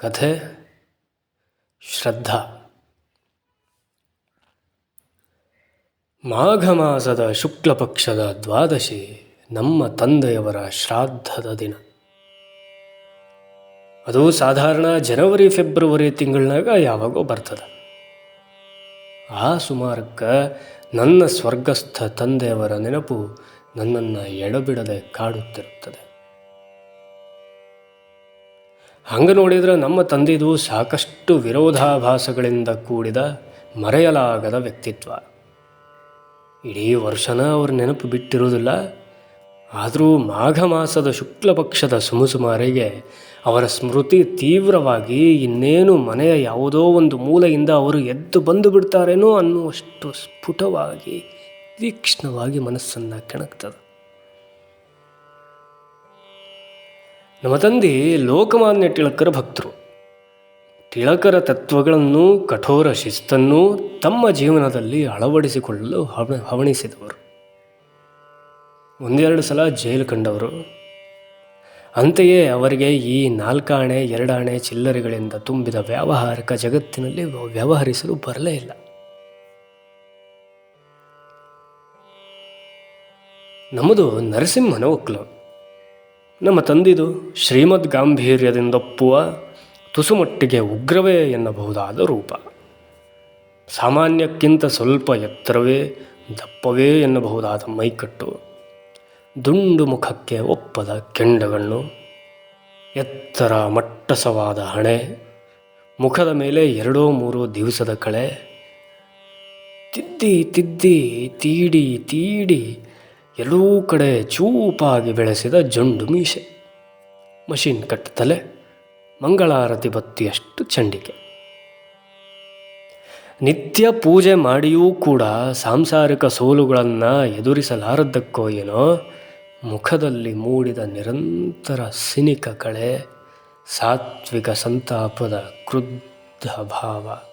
ಕಥೆ, ಶ್ರದ್ಧಾ. ಮಾಘ ಮಾಸದ ಶುಕ್ಲ ಪಕ್ಷದ ದ್ವಾದಶಿ ನಮ್ಮ ತಂದೆಯವರ ಶ್ರಾದ್ದದ ದಿನ. ಅದು ಸಾಧಾರಣ ಜನವರಿ, ಫೆಬ್ರವರಿ ತಿಂಗಳಾಗ ಯಾವಾಗೋ ಬರ್ತದೆ. ಆ ಸುಮಾರಕ್ಕೆ ನನ್ನ ಸ್ವರ್ಗಸ್ಥ ತಂದೆಯವರ ನೆನಪು ನನ್ನನ್ನು ಎಡಬಿಡದೆ ಕಾಡುತ್ತಿರುತ್ತದೆ. ಹಂಗೆ ನೋಡಿದರೆ ನಮ್ಮ ತಂದೆದು ಸಾಕಷ್ಟು ವಿರೋಧಾಭಾಸಗಳಿಂದ ಕೂಡಿದ ಮರೆಯಲಾಗದ ವ್ಯಕ್ತಿತ್ವ. ಇಡೀ ವರ್ಷನ ಅವ್ರ ನೆನಪು ಬಿಟ್ಟಿರುವುದಿಲ್ಲ. ಆದರೂ ಮಾಘ ಮಾಸದ ಶುಕ್ಲ ಪಕ್ಷದ ಸುಮುಸುಮಾರಿಗೆ ಅವರ ಸ್ಮೃತಿ ತೀವ್ರವಾಗಿ ಇನ್ನೇನು ಮನೆಯ ಯಾವುದೋ ಒಂದು ಮೂಲೆಯಿಂದ ಅವರು ಎದ್ದು ಬಂದು ಬಿಡ್ತಾರೇನೋ ಅನ್ನುವಷ್ಟು ಸ್ಫುಟವಾಗಿ ತೀಕ್ಷ್ಣವಾಗಿ ಮನಸ್ಸನ್ನು ಕೆಣಕ್ತದೆ. ನಮ್ಮ ತಂದೆ ಲೋಕಮಾನ್ಯ ಟಿಳಕರ ಭಕ್ತರು. ಟಿಳಕರ ತತ್ವಗಳನ್ನು, ಕಠೋರ ಶಿಸ್ತನ್ನು ತಮ್ಮ ಜೀವನದಲ್ಲಿ ಅಳವಡಿಸಿಕೊಳ್ಳಲು ಹವ ಹವಣಿಸಿದವರು. ಒಂದೆರಡು ಸಲ ಜೈಲು ಕಂಡವರು. ಅಂತೆಯೇ ಅವರಿಗೆ ಈ ನಾಲ್ಕಾಣೆ, ಎರಡಾಣೆ ಚಿಲ್ಲರೆಗಳಿಂದ ತುಂಬಿದ ವ್ಯಾವಹಾರಿಕ ಜಗತ್ತಿನಲ್ಲಿ ವ್ಯವಹರಿಸಲು ಬರಲೇ ಇಲ್ಲ. ನಮ್ಮದು ನರಸಿಂಹನ ಒಕ್ಕಲು ನಮ್ಮ ತಂದಿದು ಶ್ರೀಮದ್ ಗಾಂಭೀರ್ಯದಿಂದೊಪ್ಪುವ ತುಸುಮಟ್ಟಿಗೆ ಉಗ್ರವೇ ಎನ್ನಬಹುದಾದ ರೂಪ. ಸಾಮಾನ್ಯಕ್ಕಿಂತ ಸ್ವಲ್ಪ ಎತ್ತರವೇ ದಪ್ಪವೇ ಎನ್ನಬಹುದಾದ ಮೈಕಟ್ಟು. ದುಂಡು ಮುಖಕ್ಕೆ ಒಪ್ಪದ ಕೆಂಡಗಣ್ಣು. ಎತ್ತರ ಮಟ್ಟಸವಾದ ಹಣೆ. ಮುಖದ ಮೇಲೆ ಎರಡೋ ಮೂರೋ ದಿವಸದ ಕಳೆ. ತಿದ್ದಿ ತಿದ್ದಿ, ತೀಡಿ ತೀಡಿ ಎರಡೂ ಕಡೆ ಚೂಪಾಗಿ ಬೆಳೆಸಿದ ಜಂಡು ಮೀಸೆ. ಮಷಿನ್ ಕಟ್ಟತಲೆ ಮಂಗಳಾರತಿ ಬತ್ತಿಯಷ್ಟು ಚಂಡಿಕೆ. ನಿತ್ಯ ಪೂಜೆ ಮಾಡಿಯೂ ಕೂಡ ಸಾಂಸಾರಿಕ ಸೋಲುಗಳನ್ನು ಎದುರಿಸಲಾರದ್ದಕ್ಕೋ ಏನೋ, ಮುಖದಲ್ಲಿ ಮೂಡಿದ ನಿರಂತರ ಸಿನಿಕ ಕಳೆ, ಸಾತ್ವಿಕ ಸಂತಾಪದ ಕ್ರುದ್ಧ ಭಾವ.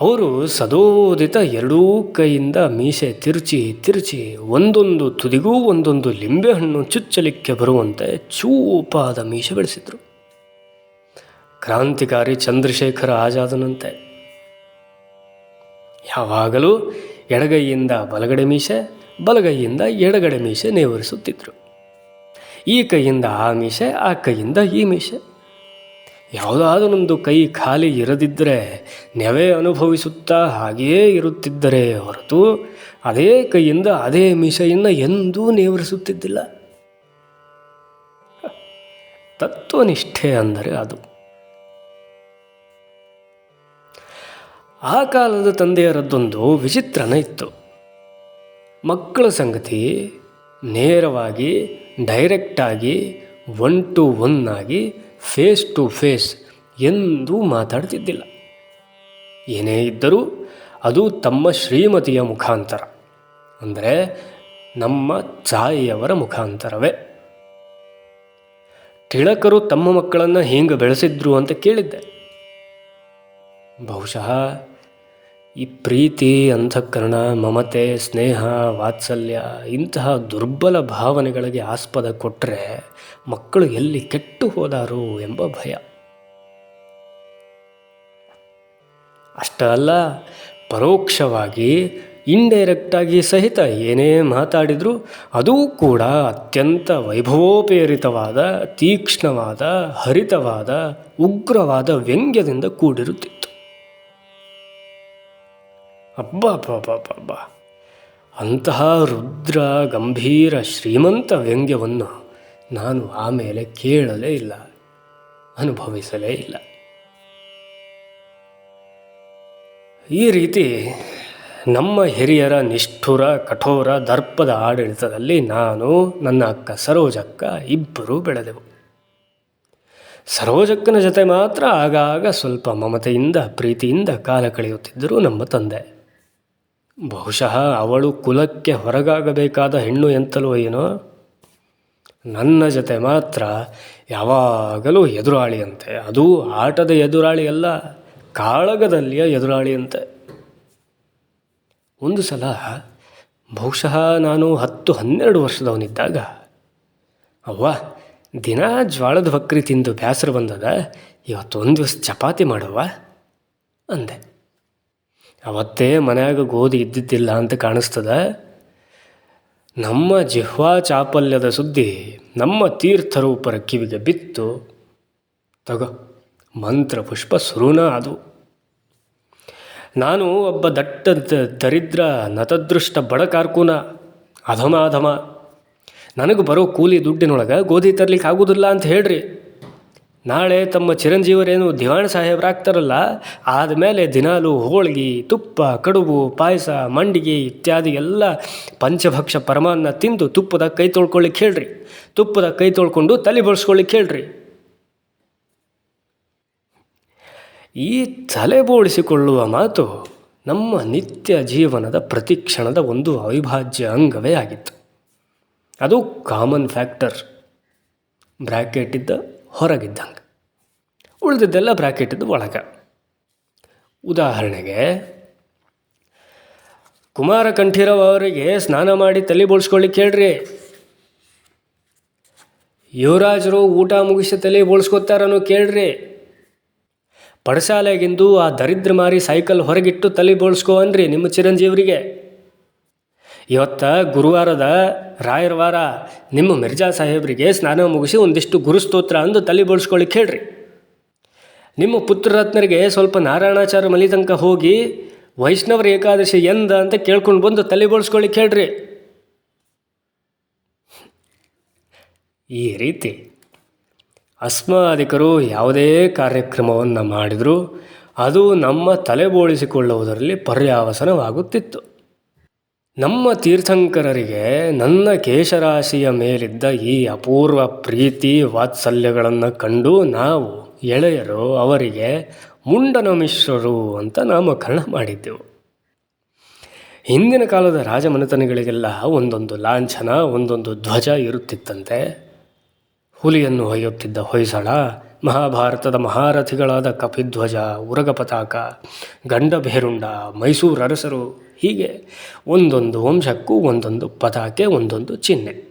ಅವರು ಸದೋದಿತ ಎರಡೂ ಕೈಯಿಂದ ಮೀಸೆ ತಿರುಚಿ ತಿರುಚಿ ಒಂದೊಂದು ತುದಿಗೂ ಒಂದೊಂದು ಲಿಂಬೆಹಣ್ಣು ಚುಚ್ಚಲಿಕ್ಕೆ ಬರುವಂತೆ ಚೂಪಾದ ಮೀಸೆ ಬೆಳೆಸಿದರು. ಕ್ರಾಂತಿಕಾರಿ ಚಂದ್ರಶೇಖರ ಆಜಾದನಂತೆ. ಯಾವಾಗಲೂ ಎಡಗೈಯಿಂದ ಬಲಗಡೆ ಮೀಸೆ, ಬಲಗೈಯಿಂದ ಎಡಗಡೆ ಮೀಸೆ ನೇವರಿಸುತ್ತಿದ್ದರು ಈ ಕೈಯಿಂದ ಆ ಮೀಸೆ, ಆ ಕೈಯಿಂದ ಈ ಮೀಸೆ. ಯಾವುದಾದರೊಂದು ಕೈ ಖಾಲಿ ಇರದಿದ್ದರೆ ನೆವೆ ಅನುಭವಿಸುತ್ತಾ ಹಾಗೆಯೇ ಇರುತ್ತಿದ್ದರೆ ಹೊರತು ಅದೇ ಕೈಯಿಂದ ಅದೇ ಮೀಸೆಯನ್ನು ಎಂದೂ ನೇವರಿಸುತ್ತಿದ್ದಿಲ್ಲ. ತತ್ವನಿಷ್ಠೆ ಅಂದರೆ ಅದು. ಆ ಕಾಲದ ತಂದೆಯರದ್ದೊಂದು ವಿಚಿತ್ರನ ಇತ್ತು. ಮಕ್ಕಳ ಸಂಗತಿ ನೇರವಾಗಿ ಡೈರೆಕ್ಟಾಗಿ ಒನ್ ಟು ಒನ್ ಆಗಿ ಫೇಸ್ ಟು ಫೇಸ್ ಎಂದೂ ಮಾತಾಡ್ತಿದ್ದಿಲ್ಲ. ಏನೇ ಇದ್ದರೂ ಅದು ತಮ್ಮ ಶ್ರೀಮತಿಯ ಮುಖಾಂತರ. ಅಂದರೆ ನಮ್ಮ ತಾಯಿಯವರ ಮುಖಾಂತರವೇ. ಟಿಳಕರು ತಮ್ಮ ಮಕ್ಕಳನ್ನು ಹೇಗೆ ಬೆಳೆಸಿದ್ರು ಅಂತ ಕೇಳಿದ್ದೆ. ಬಹುಶಃ ಈ ಪ್ರೀತಿ ಅಂತಃಕರಣ ಮಮತೆ, ಸ್ನೇಹ, ವಾತ್ಸಲ್ಯ ಇಂತಹ ದುರ್ಬಲ ಭಾವನೆಗಳಿಗೆ ಆಸ್ಪದ ಕೊಟ್ಟರೆ ಮಕ್ಕಳು ಎಲ್ಲಿ ಕೆಟ್ಟು ಹೋದಾರು ಎಂಬ ಭಯ. ಅಷ್ಟ ಅಲ್ಲ, ಪರೋಕ್ಷವಾಗಿ, ಇಂಡೈರೆಕ್ಟಾಗಿ ಸಹಿತ ಏನೇ ಮಾತಾಡಿದರೂ ಅದೂ ಕೂಡ ಅತ್ಯಂತ ವೈಭವೋಪೇರಿತವಾದ, ತೀಕ್ಷ್ಣವಾದ, ಹರಿತವಾದ, ಉಗ್ರವಾದ ವ್ಯಂಗ್ಯದಿಂದ ಕೂಡಿರುತ್ತಿತ್ತು ಅಬ್ಬ ಅಂತಹ ರುದ್ರ ಗಂಭೀರ ಶ್ರೀಮಂತ ವ್ಯಂಗ್ಯವನ್ನು ನಾನು ಆಮೇಲೆ ಕೇಳಲೇ ಇಲ್ಲ, ಅನುಭವಿಸಲೇ ಇಲ್ಲ. ಈ ರೀತಿ ನಮ್ಮ ಹಿರಿಯರ ನಿಷ್ಠುರ, ಕಠೋರ ದರ್ಪದ ಆಡಳಿತದಲ್ಲಿ ನಾನು, ನನ್ನ ಅಕ್ಕ ಸರೋಜಕ್ಕ ಇಬ್ಬರೂ ಬೆಳೆದೆವು. ಸರೋಜಕ್ಕನ ಜೊತೆ ಮಾತ್ರ ಆಗಾಗ ಸ್ವಲ್ಪ ಮಮತೆಯಿಂದ, ಪ್ರೀತಿಯಿಂದ ಕಾಲ ಕಳೆಯುತ್ತಿದ್ದರು ನಮ್ಮ ತಂದೆ. ಬಹುಶಃ ಅವಳು ಕುಲಕ್ಕೆ ಹೊರಗಾಗಬೇಕಾದ ಹೆಣ್ಣು ಎಂತಲೋ ಏನೋ. ನನ್ನ ಜೊತೆ ಮಾತ್ರ ಯಾವಾಗಲೂ ಎದುರಾಳಿಯಂತೆ. ಅದು ಆಟದ ಎದುರಾಳಿ ಅಲ್ಲ, ಕಾಳಗದಲ್ಲಿಯ ಎದುರಾಳಿಯಂತೆ. ಒಂದು ಸಲ ಬಹುಶಃ ನಾನು ಹತ್ತು ಹನ್ನೆರಡು ವರ್ಷದವನಿದ್ದಾಗ, ಅವ್ವ, ದಿನ ಜ್ವಾಳದ ಬಕ್ರಿ ತಿಂದು ಬೇಸರ ಬಂದದ, ಇವತ್ತೊಂದು ದಿವಸ ಚಪಾತಿ ಮಾಡುವ, ಅಂದೆ. ಅವತ್ತೇ ಮನ್ಯಾಗ ಗೋಧಿ ಇದ್ದಿದ್ದಿಲ್ಲ ಅಂತ ಕಾಣಿಸ್ತದೆ. ನಮ್ಮ ಜಿಹ್ವಾ ಚಾಪಲ್ಯದ ಸುದ್ದಿ ನಮ್ಮ ತೀರ್ಥರೂಪರ ಕಿವಿಗೆ ಬಿತ್ತು. ತಗೋ, ಮಂತ್ರ ಪುಷ್ಪ ಸುರುನ ಅದು. ನಾನು ಒಬ್ಬ ದಟ್ಟ ದರಿದ್ರ ನತದೃಷ್ಟ ಬಡ ಕಾರ್ಕೂನ ಅಧಮ ಅಧಮ ನನಗೆ ಬರೋ ಕೂಲಿ ದುಡ್ಡಿನೊಳಗೆ ಗೋಧಿ ತರಲಿಕ್ಕೆ ಆಗೋದಿಲ್ಲ ಅಂತ ಹೇಳ್ರಿ. ನಾಳೆ ತಮ್ಮ ಚಿರಂಜೀವರೇನು ದಿವಾಣ ಸಾಹೇಬ್ರಾಗ್ತಾರಲ್ಲ, ಆದಮೇಲೆ ದಿನಾಲು ಹೋಳ್ಗಿ, ತುಪ್ಪ, ಕಡುಬು, ಪಾಯಸ, ಮಂಡಿಗೆ ಇತ್ಯಾದಿ ಎಲ್ಲ ಪಂಚಭಕ್ಷ ಪರಮಾನ್ನ ತಿಂದು ತುಪ್ಪದ ಕೈ ತೊಳ್ಕೊಳ್ಳಿಕ್ಕೆ ಹೇಳ್ರಿ. ತುಪ್ಪದ ಕೈ ತೊಳ್ಕೊಂಡು ತಲೆ ಬಳಸ್ಕೊಳ್ಳಿಕ್ಕೆ ಹೇಳ್ರಿ. ಈ ತಲೆ ಬೋಳಿಸಿಕೊಳ್ಳುವ ಮಾತು ನಮ್ಮ ನಿತ್ಯ ಜೀವನದ ಪ್ರತಿ ಕ್ಷಣದ ಒಂದು ಅವಿಭಾಜ್ಯ ಅಂಗವೇ ಆಗಿತ್ತು. ಅದು ಕಾಮನ್ ಫ್ಯಾಕ್ಟರ್ ಬ್ರ್ಯಾಕೆಟ್ ಇದ್ದ ಹೊರಗಿದ್ದಂಗೆ. ಉಳಿದಿದ್ದೆಲ್ಲ ಬ್ರಾಕೆಟ್ದು ಒಳಗ. ಉದಾಹರಣೆಗೆ, ಕುಮಾರ ಕಂಠೀರವ ಅವರಿಗೆ ಸ್ನಾನ ಮಾಡಿ ತಲೆ ಬೋಳ್ಸ್ಕೊಳ್ಳಿಕ್ಕೆ ಹೇಳ್ರಿ. ಯುವರಾಜರು ಊಟ ಮುಗಿಸಿ ತಲೆ ಬೋಳ್ಸ್ಕೊತಾರನೋ ಕೇಳ್ರಿ. ಪಡಸಾಲೆಗಿಂದು ಆ ದರಿದ್ರ ಮಾರಿ ಸೈಕಲ್ ಹೊರಗಿಟ್ಟು ತಲೆ ಬೋಳ್ಸ್ಕೊ ಅನ್ರಿ ನಿಮ್ಮ ಚಿರಂಜೀವರಿಗೆ. ಇವತ್ತ ಗುರುವಾರದ ರಾಯರ ವಾರ ನಿಮ್ಮ ಮಿರ್ಜಾ ಸಾಹೇಬರಿಗೆ ಸ್ನಾನ ಮುಗಿಸಿ ಒಂದಿಷ್ಟು ಗುರುಸ್ತೋತ್ರ ಅಂದು ತಲೆ ಬೋಳ್ಸ್ಕೊಳ್ಳಿಕ್ಕೆ ಹೇಳ್ರಿ. ನಿಮ್ಮ ಪುತ್ರರತ್ನರಿಗೆ ಸ್ವಲ್ಪ ನಾರಾಯಣಾಚಾರ ಮಲಿ ತನಕ ಹೋಗಿ ವೈಷ್ಣವರ ಏಕಾದಶಿ ಎಂದ ಅಂತ ಕೇಳ್ಕೊಂಡು ಬಂದು ತಲೆ ಬೋಳ್ಸ್ಕೊಳ್ಳಿಕ್ಕೆ ಹೇಳ್ರಿ. ಈ ರೀತಿ ಅಸ್ಮಾದಿಕರು ಯಾವುದೇ ಕಾರ್ಯಕ್ರಮವನ್ನು ಮಾಡಿದರೂ ಅದು ನಮ್ಮ ತಲೆ ಬೋಳಿಸಿಕೊಳ್ಳುವುದರಲ್ಲಿ ಪರ್ಯಾವಸನವಾಗುತ್ತಿತ್ತು. ನಮ್ಮ ತೀರ್ಥಂಕರರಿಗೆ ನನ್ನ ಕೇಶರಾಶಿಯ ಮೇಲಿದ್ದ ಈ ಅಪೂರ್ವ ಪ್ರೀತಿ ವಾತ್ಸಲ್ಯಗಳನ್ನು ಕಂಡು ನಾವು ಎಳೆಯರು ಅವರಿಗೆ ಮುಂಡನ ಮಿಶ್ರರು ಅಂತ ನಾಮಕರಣ ಮಾಡಿದ್ದೆವು. ಹಿಂದಿನ ಕಾಲದ ರಾಜಮನೆತನಗಳಿಗೆಲ್ಲ ಒಂದೊಂದು ಲಾಂಛನ, ಒಂದೊಂದು ಧ್ವಜ ಇರುತ್ತಿತ್ತಂತೆ. ಹುಲಿಯನ್ನು ಹೊಯ್ಯುತ್ತಿದ್ದ ಹೊಯ್ಸಳ, ಮಹಾಭಾರತದ ಮಹಾರಥಿಗಳಾದ ಕಪಿಧ್ವಜ, ಉರಗ ಪತಾಕ, ಗಂಡಭೇರುಂಡ, ಮೈಸೂರು ಅರಸರು ಹೀಗೆ ಒಂದೊಂದು ವಂಶಕ್ಕೂ ಒಂದೊಂದು ಪದಕ್ಕೆ ಒಂದೊಂದು ಚಿಹ್ನೆ.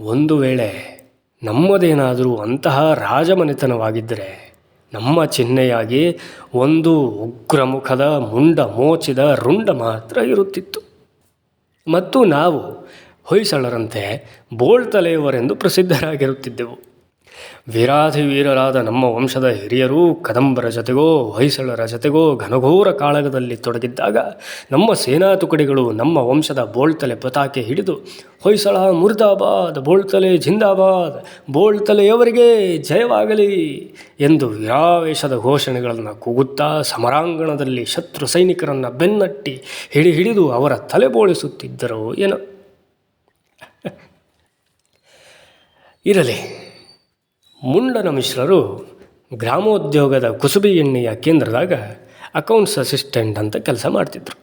ಒಂದು ವೇಳೆ ನಮ್ಮದೇನಾದರೂ ಅಂತಹ ರಾಜಮನೆತನವಾಗಿದ್ದರೆ ನಮ್ಮ ಚಿಹ್ನೆಯಾಗಿ ಒಂದು ಉಗ್ರಮುಖದ ಮುಂಡ ಮೋಚಿದ ರುಂಡ ಮಾತ್ರ ಇರುತ್ತಿತ್ತು. ಮತ್ತು ನಾವು ಹೊಯ್ಸಳರಂತೆ ಬೋಳ್ತಲೆಯವರೆಂದು ಪ್ರಸಿದ್ಧರಾಗಿರುತ್ತಿದ್ದೆವು. ವೀರಾಧಿ ವೀರರಾದ ನಮ್ಮ ವಂಶದ ಹಿರಿಯರು ಕದಂಬರ ಜೊತೆಗೋ, ಹೊಯ್ಸಳರ ಜೊತೆಗೋ, ಘನಘೋರ ಕಾಳಗದಲ್ಲಿ ತೊಡಗಿದ್ದಾಗ ನಮ್ಮ ಸೇನಾ ತುಕಡಿಗಳು ನಮ್ಮ ವಂಶದ ಬೋಳ್ತಲೆ ಪತಾಕೆ ಹಿಡಿದು, ಹೊಯ್ಸಳ, ಮುರ್ದಾಬಾದ್, ಬೋಳ್ತಲೆ, ಜಿಂದಾಬಾದ್, ಬೋಳ್ತಲೆಯವರಿಗೆ ಜಯವಾಗಲಿ ಎಂದು ವೀರಾವೇಶದ ಘೋಷಣೆಗಳನ್ನು ಕೂಗುತ್ತಾ ಸಮರಾಂಗಣದಲ್ಲಿ ಶತ್ರು ಸೈನಿಕರನ್ನು ಬೆನ್ನಟ್ಟಿ ಹಿಡಿ ಹಿಡಿದು ಅವರ ತಲೆ ಬೋಳಿಸುತ್ತಿದ್ದರು ಏನೋ ಇರಲಿ. ಮುಂಡನ ಮಿಶ್ರರು ಗ್ರಾಮೋದ್ಯೋಗದ ಕುಸುಬಿ ಎಣ್ಣೆಯ ಕೇಂದ್ರದಾಗ ಅಕೌಂಟ್ಸ್ ಅಸಿಸ್ಟೆಂಟ್ ಅಂತ ಕೆಲಸ ಮಾಡ್ತಿದ್ರು.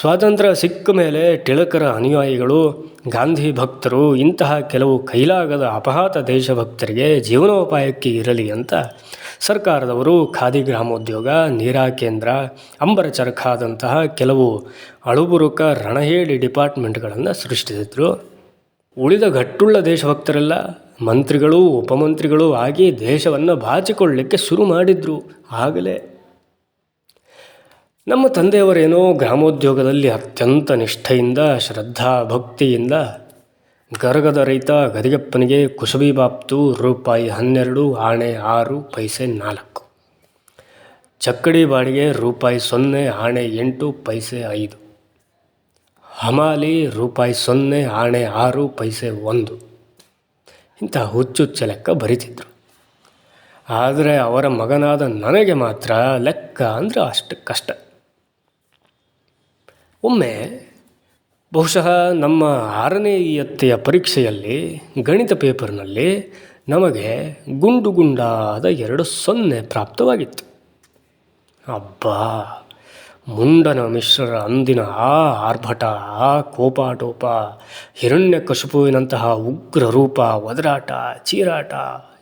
ಸ್ವಾತಂತ್ರ್ಯ ಸಿಕ್ಕ ಮೇಲೆ ಟಿಳಕರ ಅನುಯಾಯಿಗಳು, ಗಾಂಧಿ ಭಕ್ತರು, ಇಂತಹ ಕೆಲವು ಕೈಲಾಗದ ಅಪಘಾತ ದೇಶಭಕ್ತರಿಗೆ ಜೀವನೋಪಾಯಕ್ಕೆ ಇರಲಿ ಅಂತ ಸರ್ಕಾರದವರು ಖಾದಿ ಗ್ರಾಮೋದ್ಯೋಗ, ನೀರಾ ಕೇಂದ್ರ, ಅಂಬರ ಚರಖಾದಂತಹ ಕೆಲವು ಅಳುಬುರುಕ ರಣಹೇಡಿ ಡಿಪಾರ್ಟ್ಮೆಂಟ್ಗಳನ್ನು ಸೃಷ್ಟಿಸಿದ್ರು. ಉಳಿದ ಗಟ್ಟುಳ್ಳ ದೇಶಭಕ್ತರೆಲ್ಲ ಮಂತ್ರಿಗಳು ಉಪಮಂತ್ರಿಗಳು ಆಗಿ ದೇಶವನ್ನು ಬಾಚಿಕೊಳ್ಳಲಿಕ್ಕೆ ಶುರು ಮಾಡಿದ್ರು. ಆಗಲೇ. ನಮ್ಮ ತಂದೆಯವರೇನೋ ಗ್ರಾಮೋದ್ಯೋಗದಲ್ಲಿ ಅತ್ಯಂತ ನಿಷ್ಠೆಯಿಂದ, ಶ್ರದ್ಧಾ ಭಕ್ತಿಯಿಂದ ಗರಗದ ರೈತ ಗದಿಗಪ್ಪನಿಗೆ ಕುಸುಬಿ ಬಾಪ್ತು ರೂಪಾಯಿ ಹನ್ನೆರಡು, ಆಣೆ ಆರು, ಪೈಸೆ ನಾಲ್ಕು. ಚಕ್ಕಡಿ ಬಾಡಿಗೆ ರೂಪಾಯಿ ಸೊನ್ನೆ, ಆಣೆ ಎಂಟು, ಪೈಸೆ ಐದು. ಹಮಾಲಿ ರೂಪಾಯಿ ಸೊನ್ನೆ, ಆಣೆ ಆರು, ಪೈಸೆ ಒಂದು. ಇಂಥ ಹುಚ್ಚುಚ್ಚ ಲೆಕ್ಕ ಬರಿತಿದ್ರು. ಆದರೆ ಅವರ ಮಗನಾದ ನನಗೆ ಮಾತ್ರ ಲೆಕ್ಕ ಅಂದರೆ ಅಷ್ಟು ಕಷ್ಟ. ಒಮ್ಮೆ ಬಹುಶಃ ನಮ್ಮ ಆರನೇ ಇಯತ್ತೆಯ ಪರೀಕ್ಷೆಯಲ್ಲಿ, ಗಣಿತ ಪೇಪರ್ನಲ್ಲಿ ನಮಗೆ ಗುಂಡು ಗುಂಡಾದ ಎರಡು ಸೊನ್ನೆ ಪ್ರಾಪ್ತವಾಗಿತ್ತು. ಅಬ್ಬಾ! ಮುಂಡನ ಮಿಶ್ರರ ಅಂದಿನ ಆ ಆರ್ಭಟ, ಆ ಕೋಪಾಟೋಪ, ಹಿರಣ್ಯ ಕಶುಪುವಿನಂತಹ ಉಗ್ರ ರೂಪ ಒದರಾಟ ಚೀರಾಟ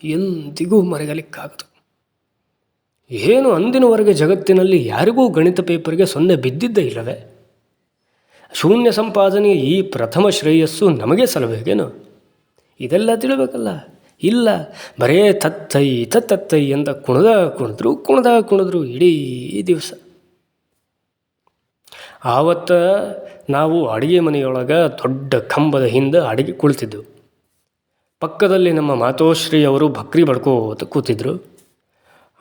ಎಂದಿಗೂ ಮರೆಯಲಿಕ್ಕಾಗದು. ಏನು ಅಂದಿನವರೆಗೆ ಜಗತ್ತಿನಲ್ಲಿ ಯಾರಿಗೂ ಗಣಿತ ಪೇಪರ್ಗೆ ಸೊನ್ನೆ ಬಿದ್ದಿದ್ದೇ ಇಲ್ಲವೇ? ಶೂನ್ಯ ಸಂಪಾದನೆಯ ಈ ಪ್ರಥಮ ಶ್ರೇಯಸ್ಸು ನಮಗೆ ಸಲಬೇಕೇನು ಇದೆಲ್ಲ ತಿಳಬೇಕಲ್ಲ? ಇಲ್ಲ, ಬರೇ ತತ್ತೈ ತತ್ತೈ ಅಂತ ಕುಣದ ಕುಣಿದ್ರು ಕುಣದ ಕುಣಿದ್ರು ಇಡೀ ದಿವಸ. ಆವತ್ತ ನಾವು ಅಡುಗೆ ಮನೆಯೊಳಗೆ ದೊಡ್ಡ ಕಂಬದ ಹಿಂದೆ ಅಡುಗೆ ಕುಳಿತಿದ್ದೆವು ಪಕ್ಕದಲ್ಲಿ ನಮ್ಮ ಮಾತೋಶ್ರೀ ಅವರು ಭಕ್ರಿ ಬಡ್ಕೋತ ಕೂತಿದ್ರು.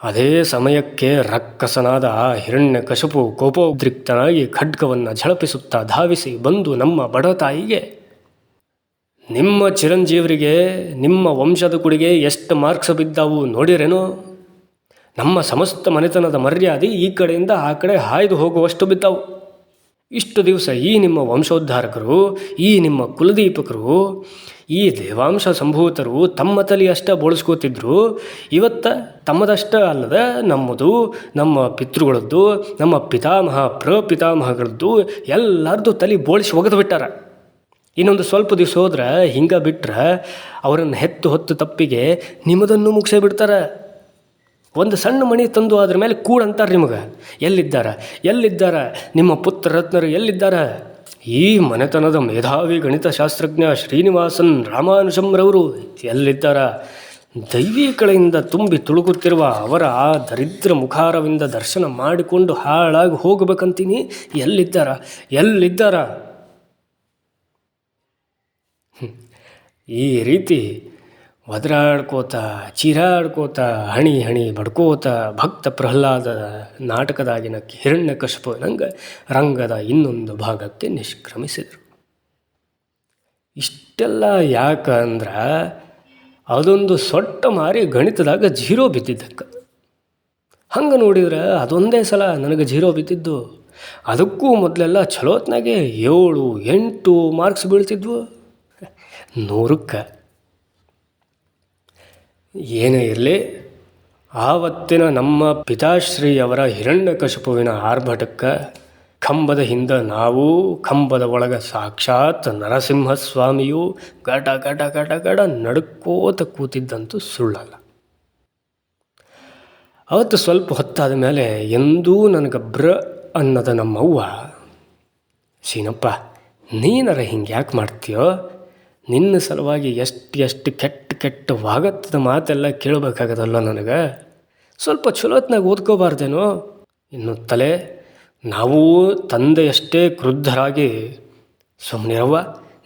ಅದೇ ಸಮಯಕ್ಕೆ ರಕ್ಕಸನಾದ ಆ ಹಿರಣ್ಯ ಕಶಪು ಕೋಪೋದ್ರಿಕ್ತನಾಗಿ ಖಡ್ಗವನ್ನು ಝಳಪಿಸುತ್ತಾ ಧಾವಿಸಿ ಬಂದು ನಮ್ಮ ಬಡ ತಾಯಿಗೆ, ನಿಮ್ಮ ಚಿರಂಜೀವರಿಗೆ, ನಿಮ್ಮ ವಂಶದ ಕುಡಿಗೆ ಎಷ್ಟು ಮಾರ್ಕ್ಸ್ ಬಿದ್ದಾವು ನೋಡಿರೇನೋ? ನಮ್ಮ ಸಮಸ್ತ ಮನೆತನದ ಮರ್ಯಾದೆ ಈ ಕಡೆಯಿಂದ ಆ ಕಡೆ ಹಾಯ್ದು ಹೋಗುವಷ್ಟು ಬಿದ್ದಾವು. ಇಷ್ಟು ದಿವಸ ಈ ನಿಮ್ಮ ವಂಶೋದ್ಧಾರಕರು, ಈ ನಿಮ್ಮ ಕುಲದೀಪಕರು, ಈ ದೇವಾಂಶ ಸಂಭೂತರು ತಮ್ಮ ತಲೆ ಅಷ್ಟೇ ಬೋಳಿಸ್ಕೋತಿದ್ರು. ಇವತ್ತ ತಮ್ಮದಷ್ಟ ಅಲ್ಲದ ನಮ್ಮದು, ನಮ್ಮ ಪಿತೃಗಳದ್ದು, ನಮ್ಮ ಪಿತಾಮಹ, ಪ್ರಪಿತಾಮಹಗಳದ್ದು ಎಲ್ಲರದ್ದು ತಲೆ ಬೋಳಿಸಿ ಒಗೆದು ಬಿಟ್ಟಾರ. ಇನ್ನೊಂದು ಸ್ವಲ್ಪ ದಿವಸ ಹೋದ್ರೆ ಹಿಂಗೆ ಬಿಟ್ರೆ ಅವರನ್ನು ಹೆತ್ತು ಹೊತ್ತು ತಪ್ಪಿಗೆ ನಿಮ್ಮದನ್ನು ಮುಗಿಸೇ ಬಿಡ್ತಾರೆ. ಒಂದು ಸಣ್ಣ ಮಣಿ ತಂದು ಅದ್ರ ಮೇಲೆ ಕೂಡ ಅಂತಾರೆ ನಿಮಗೆ. ಎಲ್ಲಿದ್ದಾರ? ಎಲ್ಲಿದ್ದಾರ? ನಿಮ್ಮ ಪುತ್ರ ರತ್ನರು ಎಲ್ಲಿದ್ದಾರ? ಈ ಮನೆತನದ ಮೇಧಾವಿ ಗಣಿತಶಾಸ್ತ್ರಜ್ಞ ಶ್ರೀನಿವಾಸನ್ ರಾಮಾನುಜಂರವರು ಎಲ್ಲಿದ್ದಾರ? ದೈವಿ ಕಳೆಯಿಂದ ತುಂಬಿ ತುಳುಕುತ್ತಿರುವ ಅವರ ಆ ದರಿದ್ರ ಮುಖಾರವಿಂದ ದರ್ಶನ ಮಾಡಿಕೊಂಡು ಹಾಳಾಗಿ ಹೋಗಬೇಕಂತೀನಿ. ಎಲ್ಲಿದ್ದಾರ? ಎಲ್ಲಿದ್ದಾರ. ಈ ರೀತಿ ಒದರಾಡ್ಕೋತ, ಚೀರಾಡ್ಕೋತ, ಹಣಿ ಹಣಿ ಬಡ್ಕೋತ, ಭಕ್ತ ಪ್ರಹ್ಲಾದ ನಾಟಕದಾಗಿನ ಹಿರಣ್ಯ ನಂಗೆ ರಂಗದ ಇನ್ನೊಂದು ಭಾಗಕ್ಕೆ ನಿಷ್ಕ್ರಮಿಸಿದರು. ಇಷ್ಟೆಲ್ಲ ಯಾಕಂದ್ರೆ ಅದೊಂದು ಸೊಟ್ಟ ಮಾರಿ ಗಣಿತದಾಗ ಜೀರೋ ಬಿದ್ದಿದ್ದಕ್ಕೆ. ಹಂಗೆ ನೋಡಿದ್ರೆ ಅದೊಂದೇ ಸಲ ನನಗೆ ಜೀರೋ ಬಿದ್ದಿದ್ದು. ಅದಕ್ಕೂ ಮೊದಲೆಲ್ಲ ಚಲೋತ್ನಾಗೆ ಏಳು ಎಂಟು ಮಾರ್ಕ್ಸ್ ಬೀಳ್ತಿದ್ವು. ನೂರಕ್ಕೆ. ಏನೇ ಇರಲಿ, ಆವತ್ತಿನ ನಮ್ಮ ಪಿತಾಶ್ರೀಯವರ ಹಿರಣ್ಯಕಶಿಪುವಿನ ಆರ್ಭಟಕ್ಕೆ ಕಂಬದ ಹಿಂದೆ ನಾವು, ಕಂಬದ ಒಳಗೆ ಸಾಕ್ಷಾತ್ ನರಸಿಂಹಸ್ವಾಮಿಯು ಗಡ ಗಡ ಗಡ ಗಡ ನಡ್ಕೋತ ಕೂತಿದ್ದಂತೂ ಸುಳ್ಳಲ್ಲ. ಅವತ್ತು ಸ್ವಲ್ಪ ಹೊತ್ತಾದ ಮೇಲೆ ಎಂದೂ ನನಗೆ ಬ್ರ ಅನ್ನದ ನಮ್ಮವ್ವ, ಸೀನಪ್ಪ, ನೀನರ ಹಿಂಗೆ ಯಾಕೆ ಮಾಡ್ತೀಯೋ? ನಿನ್ನ ಸಲುವಾಗಿ ಎಷ್ಟು ಎಷ್ಟು ಕೆಟ್ಟ ಕೆಟ್ಟ ವಾಗತ್ತದ ಮಾತೆಲ್ಲ ಕೇಳಬೇಕಾಗದಲ್ಲ ನನಗೆ? ಸ್ವಲ್ಪ ಚಲೋತ್ನಾಗ ಓದ್ಕೋಬಾರ್ದೇನೋ? ಇನ್ನು ತಲೆ, ನಾವು ತಂದೆಯಷ್ಟೇ ಕ್ರುದ್ಧರಾಗಿ ಸುಮ್ಮನಿರವ್ವ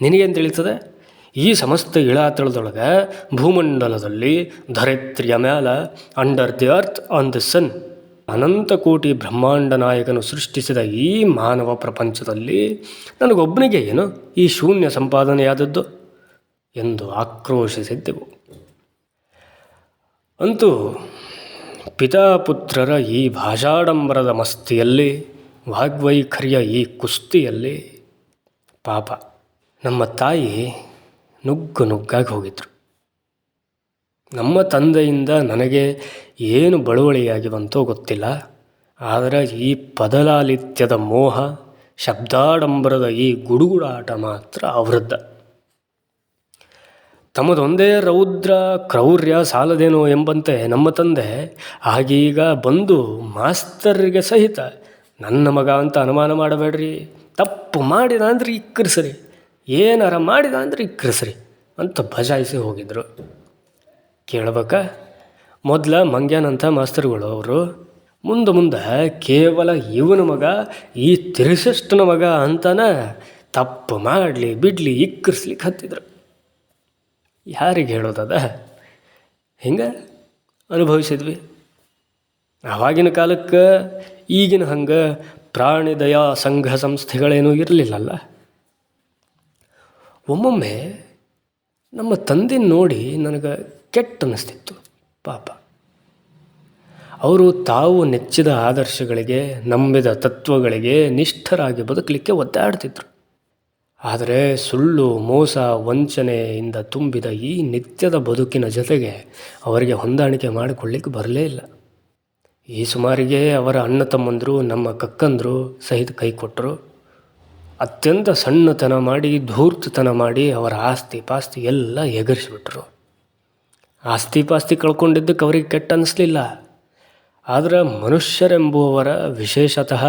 ನಿನಗೇನು ತಿಳಿತದೆ? ಈ ಸಮಸ್ತ ಇಳಾತಳದೊಳಗೆ ಭೂಮಂಡಲದಲ್ಲಿ ಧರಿತ್ರಿಯ ಮ್ಯಾಲ under the earth on the sun ಅನಂತ ಕೋಟಿ ಬ್ರಹ್ಮಾಂಡ ನಾಯಕನು ಸೃಷ್ಟಿಸಿದ ಈ ಮಾನವ ಪ್ರಪಂಚದಲ್ಲಿ ನನಗೊಬ್ಬನಿಗೆ ಏನು? ಈ ಶೂನ್ಯ ಸಂಪಾದನೆಯಾದದ್ದು? ಎಂದು ಆಕ್ರೋಶಿಸಿದ್ದೆವು. ಅಂತೂ ಪಿತಾಪುತ್ರರ ಈ ಭಾಷಾಡಂಬರದ ಮಸ್ತಿಯಲ್ಲಿ, ವಾಗ್ವೈಖರ್ಯ ಈ ಕುಸ್ತಿಯಲ್ಲಿ ಪಾಪ ನಮ್ಮ ತಾಯಿ ನುಗ್ಗು ನುಗ್ಗಾಗಿ ಹೋಗಿದ್ರು. ನಮ್ಮ ತಂದೆಯಿಂದ ನನಗೆ ಏನು ಬಳುವಳಿಯಾಗಿ ಬಂತೋ ಗೊತ್ತಿಲ್ಲ, ಆದರೆ ಈ ಪದಲಾಲಿತ್ಯದ ಮೋಹ, ಶಬ್ದಾಡಂಬರದ ಈ ಗುಡುಗುಡಾಟ ಮಾತ್ರ ಅವರದ್ದ. ತಮ್ಮದೊಂದೇ ರೌದ್ರ ಕ್ರೌರ್ಯ ಸಾಲದೇನೋ ಎಂಬಂತೆ ನಮ್ಮ ತಂದೆ ಆಗೀಗ ಬಂದು ಮಾಸ್ತರಿಗೆ ಸಹಿತ ನನ್ನ ಮಗ ಅಂತ ಅನುಮಾನ ಮಾಡಬೇಡ್ರಿ. ತಪ್ಪು ಮಾಡಿದ ಅಂದ್ರೆ ಇಕ್ಕರಿಸ್ರಿ. ಏನಾರ ಮಾಡಿದ ಅಂದ್ರೆ ಇಕ್ಕರಿಸ್ರಿ ಅಂತ ಬಜಾಯಿಸಿ ಹೋಗಿದ್ರು. ಕೇಳಬೇಕ? ಮೊದಲ ಮಂಗ್ಯಾನಂಥ ಮಾಸ್ತರ್ಗಳು ಅವರು, ಮುಂದೆ ಮುಂದೆ ಕೇವಲ ಇವನ ಮಗ, ಈ ತಿರುಸಷ್ಟನ ಮಗ ಅಂತನ ತಪ್ಪು ಮಾಡಲಿ, ಬಿಡಲಿ, ಇಕ್ಕರಿಸ್ಲಿಕ್ಕೆ ಹತ್ತಿದ್ರು. ಯಾರಿಗೆ ಹೇಳೋದದ? ಹಿಂಗೆ ಅನುಭವಿಸಿದ್ವಿ? ಆವಾಗಿನ ಕಾಲಕ್ಕೆ ಈಗಿನ ಹಂಗೆ ಪ್ರಾಣಿ ದಯಾ ಸಂಘ ಸಂಸ್ಥೆಗಳೇನೂ ಇರಲಿಲ್ಲಲ್ಲ. ಒಮ್ಮೊಮ್ಮೆ ನಮ್ಮ ತಂದೆ ನೋಡಿ ನನಗೆ ಕೆಟ್ಟ ಅನ್ನಿಸ್ತಿತ್ತು ಪಾಪ. ಅವರು ತಾವು ನೆಚ್ಚಿದ ಆದರ್ಶಗಳಿಗೆ, ನಂಬಿದ ತತ್ವಗಳಿಗೆ ನಿಷ್ಠರಾಗಿ ಬದುಕಲಿಕ್ಕೆ ಒದ್ದಾಡ್ತಿದ್ರು. ಆದರೆ ಸುಳ್ಳು, ಮೋಸ, ವಂಚನೆಯಿಂದ ತುಂಬಿದ ಈ ನಿತ್ಯದ ಬದುಕಿನ ಜೊತೆಗೆ ಅವರಿಗೆ ಹೊಂದಾಣಿಕೆ ಮಾಡಿಕೊಳ್ಳಿಕ್ಕೆ ಬರಲೇ ಇಲ್ಲ. ಈ ಸುಮಾರಿಗೆ ಅವರ ಅಣ್ಣ ತಮ್ಮಂದರು, ನಮ್ಮ ಕಕ್ಕಂದರು ಸಹಿತ ಕೈ ಕೊಟ್ಟರು ಅತ್ಯಂತ ಸಣ್ಣತನ ಮಾಡಿ, ಧೂರ್ತತನ ಮಾಡಿ ಅವರ ಆಸ್ತಿ ಪಾಸ್ತಿ ಎಲ್ಲ ಎಗರಿಸಿಬಿಟ್ರು. ಆಸ್ತಿ ಪಾಸ್ತಿ ಕಳ್ಕೊಂಡಿದ್ದಕ್ಕೆ ಅವರಿಗೆ ಕೆಟ್ಟ ಅನ್ನಿಸ್ಲಿಲ್ಲ ಆದರೆ ಮನುಷ್ಯರೆಂಬುವವರ ವಿಶೇಷತಃ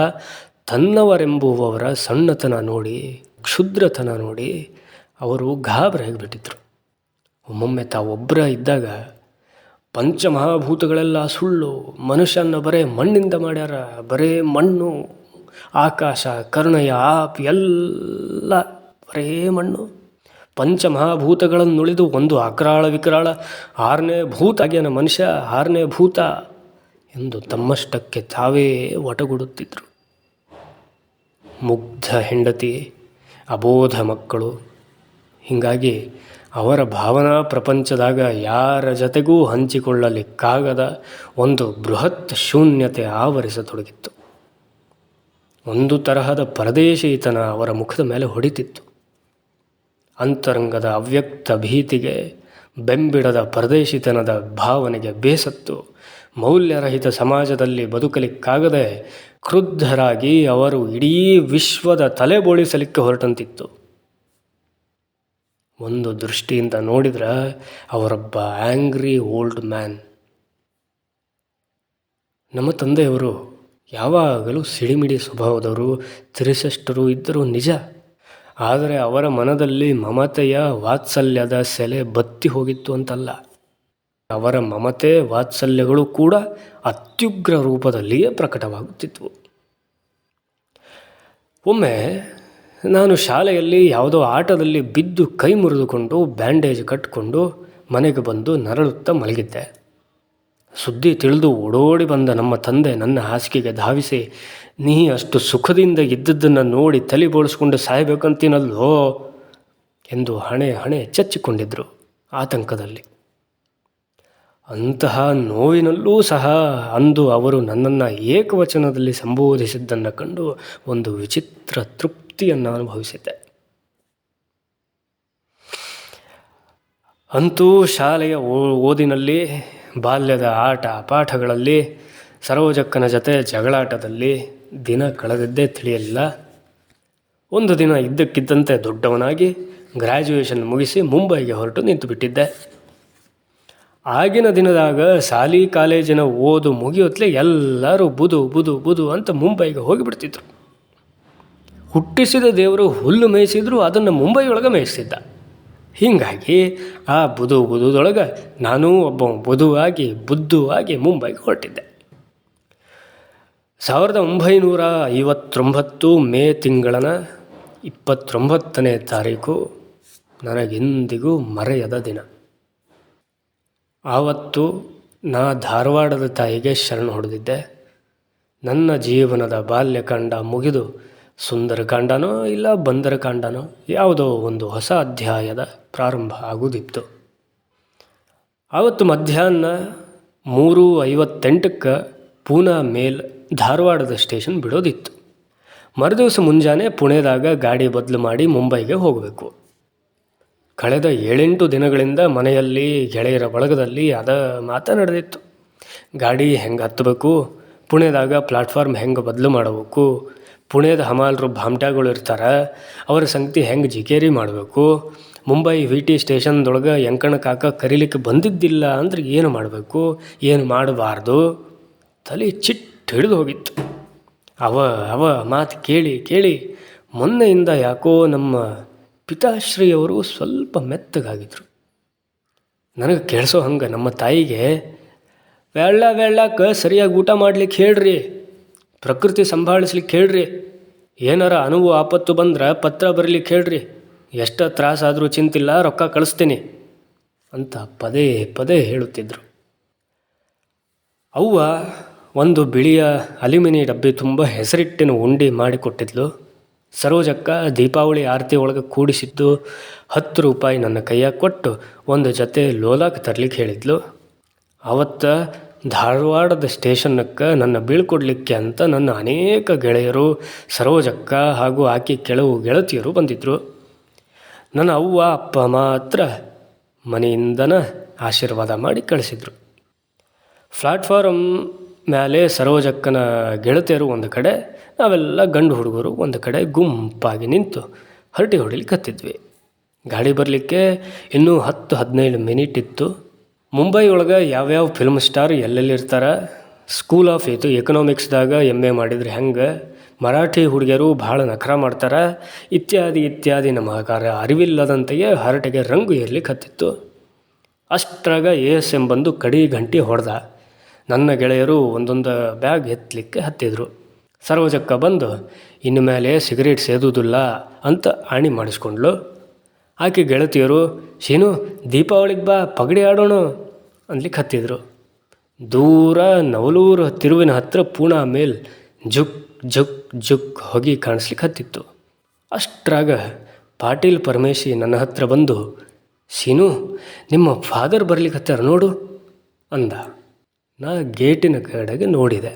ತನ್ನವರೆಂಬುವವರ ಸಣ್ಣತನ ನೋಡಿ ಕ್ಷುದ್ರತನ ನೋಡಿ ಅವರು ಗಾಬರಾಗಿಬಿಟ್ಟಿದ್ರು ಒಮ್ಮೊಮ್ಮೆ ತಾವೊಬ್ಬರ ಇದ್ದಾಗ ಪಂಚಮಹಾಭೂತಗಳೆಲ್ಲ ಸುಳ್ಳು ಮನುಷ್ಯನ ಬರೇ ಮಣ್ಣಿಂದ ಮಾಡ್ಯಾರ, ಬರೇ ಮಣ್ಣು, ಆಕಾಶ, ಕರುಣಯ ಆಪ್, ಎಲ್ಲ ಬರೇ ಮಣ್ಣು. ಪಂಚಮಹಾಭೂತಗಳನ್ನುಳಿದು ಒಂದು ಅಕ್ರಾಳ ವಿಕ್ರಾಳ ಆರನೇ ಭೂತ ಆಗ್ಯಾನ ಮನುಷ್ಯ, ಆರನೇ ಭೂತ ಎಂದು ತಮ್ಮಷ್ಟಕ್ಕೆ ತಾವೇ ಒಟಗುಡುತ್ತಿದ್ದರು ಮುಗ್ಧ ಹೆಂಡತಿ ಅಬೋಧ ಮಕ್ಕಳು. ಹೀಗಾಗಿ ಅವರ ಭಾವನಾ ಪ್ರಪಂಚದಾಗ ಯಾರ ಜೊತೆಗೂ ಹಂಚಿಕೊಳ್ಳಲಿಕ್ಕಾಗದ ಒಂದು ಬೃಹತ್ ಶೂನ್ಯತೆ ಆವರಿಸತೊಡಗಿತ್ತು. ಒಂದು ತರಹದ ಪರದೇಶೀತನ ಅವರ ಮುಖದ ಮೇಲೆ ಹೊಡಿತಿತ್ತು. ಅಂತರಂಗದ ಅವ್ಯಕ್ತ ಭೀತಿಗೆ, ಬೆಂಬಿಡದ ಪರದೇಶಿತನದ ಭಾವನೆಗೆ ಬೇಸತ್ತು ಮೌಲ್ಯರಹಿತ ಸಮಾಜದಲ್ಲಿ ಬದುಕಲಿಕ್ಕಾಗದೆ ಕ್ರುದ್ಧರಾಗಿ ಅವರು ಇಡೀ ವಿಶ್ವದ ತಲೆಬೋಳಿಸಲಿಕ್ಕೆ ಹೊರಟಂತಿತ್ತು. ಒಂದು ದೃಷ್ಟಿಯಿಂದ ನೋಡಿದ್ರೆ ಅವರೊಬ್ಬ ಆ್ಯಂಗ್ರಿ ಓಲ್ಡ್ ಮ್ಯಾನ್. ನಮ್ಮ ತಂದೆಯವರು ಯಾವಾಗಲೂ ಸಿಡಿಮಿಡಿ ಸ್ವಭಾವದವರು, ತಿರಿಸಷ್ಟರು ಇದ್ದರೂ ನಿಜ. ಆದರೆ ಅವರ ಮನದಲ್ಲಿ ಮಮತೆಯ ವಾತ್ಸಲ್ಯದ ಸೆಲೆ ಬತ್ತಿ ಹೋಗಿತ್ತು ಅಂತಲ್ಲ. ಅವರ ಮಮತೆ ವಾತ್ಸಲ್ಯಗಳು ಕೂಡ ಅತ್ಯುಗ್ರ ರೂಪದಲ್ಲಿಯೇ ಪ್ರಕಟವಾಗುತ್ತಿದ್ವು. ಒಮ್ಮೆ ನಾನು ಶಾಲೆಯಲ್ಲಿ ಯಾವುದೋ ಆಟದಲ್ಲಿ ಬಿದ್ದು ಕೈ ಮುರಿದುಕೊಂಡು ಬ್ಯಾಂಡೇಜ್ ಕಟ್ಟಿಕೊಂಡು ಮನೆಗೆ ಬಂದು ನರಳುತ್ತಾ ಮಲಗಿದ್ದೆ. ಸುದ್ದಿ ತಿಳಿದು ಓಡೋಡಿ ಬಂದ ನಮ್ಮ ತಂದೆ ನನ್ನ ಹಾಸಿಗೆಗೆ ಧಾವಿಸಿ, ನೀ ಅಷ್ಟು ಸುಖದಿಂದ ಇದ್ದದ್ದನ್ನು ನೋಡಿ ತಲೆ ಬೋಳಿಸ್ಕೊಂಡು ಸಾಯಬೇಕಂತೀನಲ್ಲೋ? ಎಂದು ಹಣೆ ಹಣೆ ಚಚ್ಚಿಕೊಂಡಿದ್ದರು ಆತಂಕದಲ್ಲಿ. ಅಂತಹ ನೋವಿನಲ್ಲೂ ಸಹ ಅಂದು ಅವರು ನನ್ನನ್ನು ಏಕವಚನದಲ್ಲಿ ಸಂಬೋಧಿಸಿದ್ದನ್ನು ಕಂಡು ಒಂದು ವಿಚಿತ್ರ ತೃಪ್ತಿಯನ್ನು ಅನುಭವಿಸಿದ್ದೆ. ಅಂತೂ ಶಾಲೆಯ ಓದಿನಲ್ಲಿ, ಬಾಲ್ಯದ ಆಟ ಪಾಠಗಳಲ್ಲಿ, ಸರೋಜಕ್ಕನ ಜೊತೆ ಜಗಳಾಟದಲ್ಲಿ ದಿನ ಕಳೆದಿದ್ದೇ ತಿಳಿಯಲಿಲ್ಲ. ಒಂದು ದಿನ ಇದ್ದಕ್ಕಿದ್ದಂತೆ ದೊಡ್ಡವನಾಗಿ ಗ್ರ್ಯಾಜುಯೇಷನ್ ಮುಗಿಸಿ ಮುಂಬೈಗೆ ಹೊರಟು ನಿಂತುಬಿಟ್ಟಿದ್ದೆ. ಆಗಿನ ದಿನದಾಗ ಶಾಲಿ ಕಾಲೇಜಿನ ಓದು ಮುಗಿಯೋತ್ಲೆ ಎಲ್ಲರೂ ಬುದು ಬುದು ಬುದು ಅಂತ ಮುಂಬೈಗೆ ಹೋಗಿಬಿಡ್ತಿದ್ರು. ಹುಟ್ಟಿಸಿದ ದೇವರು ಹುಲ್ಲು ಮೇಯಿಸಿದ್ರು, ಅದನ್ನು ಮುಂಬೈಯೊಳಗೆ ಮೇಯಿಸಿದ್ದ ಹೀಗಾಗಿ ಆ ಬುದು, ಬುದುದೊಳಗೆ ನಾನು ಒಬ್ಬ ಬುದುವಾಗಿ ಬುದ್ಧುವಾಗಿ ಮುಂಬೈಗೆ ಹೊರಟಿದ್ದೆ. ಸಾವಿರದ ಒಂಬೈನೂರ ಐವತ್ತೊಂಬತ್ತು ಮೇ ತಿಂಗಳನ ಇಪ್ಪತ್ತೊಂಬತ್ತನೇ ತಾರೀಕು ನನಗೆಂದಿಗೂ ಮರೆಯದ ದಿನ. ಆವತ್ತು ನಾ ಧಾರವಾಡದ ತಾಯಿಗೆ ಶರಣ ಹೊಡೆದಿದ್ದೆ. ನನ್ನ ಜೀವನದ ಬಾಲ್ಯಕಾಂಡ ಮುಗಿದು ಸುಂದರಕಾಂಡನೋ ಇಲ್ಲ ಬಂದರಕಾಂಡನೋ ಯಾವುದೋ ಒಂದು ಹೊಸ ಅಧ್ಯಾಯದ ಪ್ರಾರಂಭ ಆಗುವುದಿತ್ತು ಆವತ್ತು ಮಧ್ಯಾಹ್ನ ಮೂರು ಐವತ್ತೆಂಟಕ್ಕೆ ಪೂನಾ ಮೇಲ್ ಧಾರವಾಡದ ಸ್ಟೇಷನ್ ಬಿಡೋದಿತ್ತು. ಮರುದಿವಸ ಮುಂಜಾನೆ ಪುಣೆದಾಗ ಗಾಡಿ ಬದಲು ಮಾಡಿ ಮುಂಬೈಗೆ ಹೋಗಬೇಕು. ಕಳೆದ ಏಳೆಂಟು ದಿನಗಳಿಂದ ಮನೆಯಲ್ಲಿ ಗೆಳೆಯರ ಬಳಗದಲ್ಲಿ ಅದ ಮಾತ ನಡೆದಿತ್ತು. ಗಾಡಿ ಹೆಂಗೆ ಹತ್ತಬೇಕು, ಪುಣೆದಾಗ ಪ್ಲಾಟ್ಫಾರ್ಮ್ ಹೆಂಗೆ ಬದಲು ಮಾಡಬೇಕು, ಪುಣೆದ ಹಮಾಲರು ಭಾಮ್ಟ್ಯಾಗಳು ಇರ್ತಾರೆ, ಅವರ ಸಂಗತಿ ಹೆಂಗೆ ಜಿಕೇರಿ ಮಾಡಬೇಕು, ಮುಂಬೈ ವಿ ಟಿ ಸ್ಟೇಷನ್ದೊಳಗೆ ಎಂಕಣ ಕಾಕ ಕರೀಲಿಕ್ಕೆ ಬಂದಿದ್ದಿಲ್ಲ ಅಂದ್ರೆ ಏನು ಮಾಡಬೇಕು, ಏನು ಮಾಡಬಾರ್ದು? ತಲೆ ಚಿಟ್ಟು ಹಿಡಿದು ಹೋಗಿತ್ತು. ಅವ ಅವ ಮಾತು ಕೇಳಿ ಕೇಳಿ ಮೊನ್ನೆಯಿಂದ ಯಾಕೋ ನಮ್ಮ ಪಿತಾಶ್ರೀಯವರು ಸ್ವಲ್ಪ ಮೆತ್ತಗಾಗಿದ್ರು. ನನಗೆ ಕೇಳಿಸೋ ಹಂಗೆ ನಮ್ಮ ತಾಯಿಗೆ ವೇಳ ವೇಳಕ್ಕೆ ಸರಿಯಾಗಿ ಊಟ ಮಾಡ್ಲಿಕ್ಕೆ ಹೇಳ್ರಿ, ಪ್ರಕೃತಿ ಸಂಭಾಳಿಸ್ಲಿಕ್ಕೆ ಹೇಳ್ರಿ, ಏನಾರ ಅನುವು, ಆಪತ್ತು ಬಂದ್ರೆ ಪತ್ರ ಬರಲಿಕ್ಕೆ ಹೇಳ್ರಿ, ಎಷ್ಟು ತ್ರಾಸಾದರೂ ಚಿಂತಿಲ್ಲ, ರೊಕ್ಕ ಕಳಿಸ್ತೀನಿ, ಅಂತ ಪದೇ ಪದೇ ಹೇಳುತ್ತಿದ್ದರು ಅವ್ವ ಒಂದು ಬಿಳಿಯ ಅಲ್ಯೂಮಿನಿ ಡಬ್ಬಿ ತುಂಬ ಹೆಸರಿಟ್ಟಿನ ಉಂಡಿ ಮಾಡಿಕೊಟ್ಟಿದ್ಲು. ಸರೋಜಕ್ಕ ದೀಪಾವಳಿ ಆರತಿ ಒಳಗೆ ಕೂಡಿಸಿದ್ದು ಹತ್ತು ರೂಪಾಯಿ ನನ್ನ ಕೈಯಾಗ ಕೊಟ್ಟು ಒಂದು ಜೊತೆ ಲೋಲಾಕ್ ತರ್ಲಿಕ್ಕೆ ಹೇಳಿದ್ಲು. ಅವತ್ತ ಧಾರವಾಡದ ಸ್ಟೇಷನ್ನಕ್ಕೆ ನನ್ನ ಬೀಳ್ಕೊಡ್ಲಿಕ್ಕೆ ಅಂತ ನನ್ನ ಅನೇಕ ಗೆಳೆಯರು ಸರೋಜಕ್ಕ ಹಾಗೂ ಆಕೆ ಕೆಲವು ಗೆಳತಿಯರು ಬಂದಿದ್ದರು ನನ್ನ ಅವ್ವ, ಅಪ್ಪ ಮಾತ್ರ ಮನೆಯಿಂದನ ಆಶೀರ್ವಾದ ಮಾಡಿ ಕಳಿಸಿದ್ರು. ಪ್ಲಾಟ್ಫಾರಮ್ ಮೇಲೆ ಸರೋಜಕ್ಕನ ಗೆಳತಿಯರು ಒಂದು ಕಡೆ, ನಾವೆಲ್ಲ ಗಂಡು ಹುಡುಗರು ಒಂದು ಕಡೆ ಗುಂಪಾಗಿ ನಿಂತು ಹರಟಿ ಹೊಡಿಲಿಕ್ಕೆ ಹತ್ತಿದ್ವಿ ಗಾಡಿ ಬರಲಿಕ್ಕೆ ಇನ್ನೂ ಹತ್ತು ಹದಿನೈದು ಮಿನಿಟ್ ಇತ್ತು. ಮುಂಬೈ ಒಳಗೆ ಯಾವ್ಯಾವ ಫಿಲ್ಮ್ ಸ್ಟಾರ್ ಎಲ್ಲೆಲ್ಲಿ ಇರ್ತಾರೆ ಸ್ಕೂಲ್ ಆಫ್ ಇತ್ತು ಎಕನಾಮಿಕ್ಸ್ದಾಗ ಎಂ ಎ ಮಾಡಿದ್ರೆ ಹೆಂಗೆ, ಮರಾಠಿ ಹುಡುಗಿಯರು ಭಾಳ ನಖರ ಮಾಡ್ತಾರೆ, ಇತ್ಯಾದಿ ಇತ್ಯಾದಿ ನಮ್ಮ ಆಕಾರ ಅರಿವಿಲ್ಲದಂತೆಯೇ ಹರಟೆಗೆ ರಂಗು ಏರ್ಲಿಕ್ಕೆ ಹತ್ತಿತ್ತು ಅಷ್ಟರಾಗ ಎ ಎಸ್ ಎಂ ಬಂದು ಕಡಿ ಗಂಟೆ ಹೊಡೆದ. ನನ್ನ ಗೆಳೆಯರು ಒಂದೊಂದು ಬ್ಯಾಗ್ ಎತ್ತಲಿಕ್ಕೆ ಹತ್ತಿದ್ರು. ಸರ್ವಜಕ್ಕ ಬಂದು, ಇನ್ನು ಮೇಲೆ ಸಿಗರೇಟ್ ಸೇದುವುದಿಲ್ಲ ಅಂತ ಆಣಿ ಮಾಡಿಸ್ಕೊಂಡ್ಳು ಆಕೆ ಗೆಳತಿಯರು, ಶೀನು, ದೀಪಾವಳಿಗೆ ಬಾ, ಪಗಡಿ ಆಡೋಣ ಅನ್ಲಿಕ್ಕೆ ಹತ್ತಿದ್ರು. ದೂರ ನವಲೂರು ತಿರುವಿನ ಹತ್ತಿರ ಪೂಣಾ ಮೇಲ್ ಜುಕ್ ಜುಕ್ ಜುಕ್ ಹೋಗಿ ಕಾಣಿಸ್ಲಿಕ್ಕೆ ಹತ್ತಿತ್ತು. ಅಷ್ಟರಾಗ ಪಾಟೀಲ್ ಪರಮೇಶಿ ನನ್ನ ಹತ್ರ ಬಂದು, ಶೀನು, ನಿಮ್ಮ ಫಾದರ್ ಬರ್ಲಿಕ್ಕೆ ಹತ್ತಾರ ನೋಡು ಅಂದ. ನಾ ಗೇಟಿನ ಕಡೆಗೆ ನೋಡಿದೆ.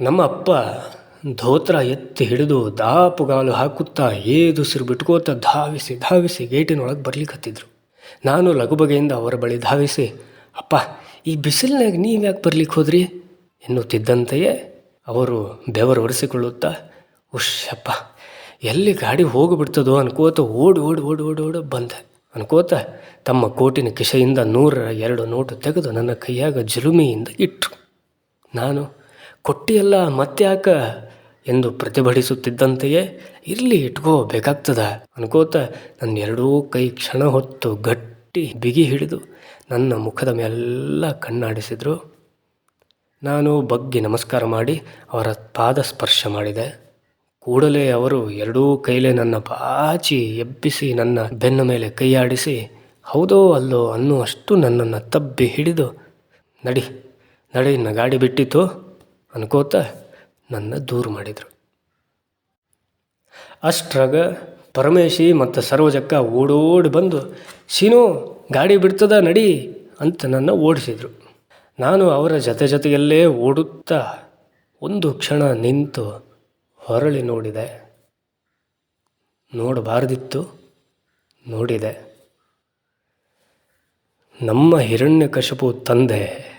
ನಮ್ಮ ಅಪ್ಪ ಧೋತ್ರ ಎತ್ತಿ ಹಿಡಿದು ದಾಪುಗಾಲು ಹಾಕುತ್ತಾ ಏದುಸಿರು ಬಿಟ್ಕೋತ ಧಾವಿಸಿ ಧಾವಿಸಿ ಗೇಟಿನೊಳಗೆ ಬರ್ಲಿಕ್ಕೆ ಹತ್ತಿದ್ರು. ನಾನು ಲಗುಬಗೆಯಿಂದ ಅವರ ಬಳಿ ಧಾವಿಸಿ, ಅಪ್ಪ, ಈ ಬಿಸಿಲಿನಾಗ ನೀವು ಯಾಕೆ ಬರ್ಲಿಕ್ಕೆ ಹೋದ್ರಿ? ಎನ್ನುತ್ತಿದ್ದಂತೆಯೇ ಅವರು ಬೆವರು ಒರೆಸಿಕೊಳ್ಳುತ್ತಾ ಉಶ್ಯಪ್ಪ ಎಲ್ಲಿ ಗಾಡಿ ಹೋಗಿಬಿಡ್ತದೋ ಅನ್ಕೋತ ಓಡಿ ಓಡಿ ಓಡಿ ಓಡಿ ಓಡಿ ಬಂದೆ. ಅನ್ಕೋತ ತಮ್ಮ ಕೋಟಿನ ಕಿಶೆಯಿಂದ ನೂರರ ಎರಡು ನೋಟು ತೆಗೆದು ನನ್ನ ಕೈಯಾಗ ಜುಲುಮೆಯಿಂದ ಇಟ್ಟರು ನಾನು ಕೊಟ್ಟಿಯಲ್ಲ ಮತ್ತ್ಯಾಕ ಎಂದು ಪ್ರತಿಭಟಿಸುತ್ತಿದ್ದಂತೆಯೇ ಇರಲಿ ಇಟ್ಕೋ ಬೇಕಾಗ್ತದ ಅನ್ಕೋತ ನನ್ನ ಎರಡೂ ಕೈ ಕ್ಷಣ ಹೊತ್ತು ಗಟ್ಟಿ ಬಿಗಿ ಹಿಡಿದು ನನ್ನ ಮುಖದ ಮೇಲೆಲ್ಲ ಕಣ್ಣಾಡಿಸಿದರು. ನಾನು ಬಗ್ಗಿ ನಮಸ್ಕಾರ ಮಾಡಿ ಅವರ ಪಾದ ಸ್ಪರ್ಶ ಮಾಡಿದೆ. ಕೂಡಲೇ ಅವರು ಎರಡೂ ಕೈಲೇ ನನ್ನ ಬಾಚಿ ಎಬ್ಬಿಸಿ ನನ್ನ ಬೆನ್ನ ಮೇಲೆ ಕೈಯಾಡಿಸಿ, ಹೌದೋ ಅಲ್ಲೋ ಅನ್ನುವಷ್ಟು ನನ್ನನ್ನು ತಬ್ಬಿ ಹಿಡಿದು, ನಡಿ ನಡಿ ನ ಗಾಡಿ ಬಿಟ್ಟಿತ್ತು, ಅನ್ಕೋತ ನನ್ನ ದೂರು ಮಾಡಿದರು. ಅಷ್ಟ್ರಾಗ ಪರಮೇಶಿ ಮತ್ತು ಸರ್ವಜಕ್ಕ ಓಡೋಡಿ ಬಂದು ಶೀನು ಗಾಡಿ ಬಿಡ್ತದ, ನಡಿ, ಅಂತ ನನ್ನ ಓಡಿಸಿದರು. ನಾನು ಅವರ ಜೊತೆ ಜೊತೆಯಲ್ಲೇ ಓಡುತ್ತಾ ಒಂದು ಕ್ಷಣ ನಿಂತು ಹೊರಳಿ ನೋಡಿದೆ. ನೋಡಬಾರ್ದಿತ್ತು, ನೋಡಿದೆ. ನಮ್ಮ ಹಿರಣ್ಯಕಶಪು ತಂದೆ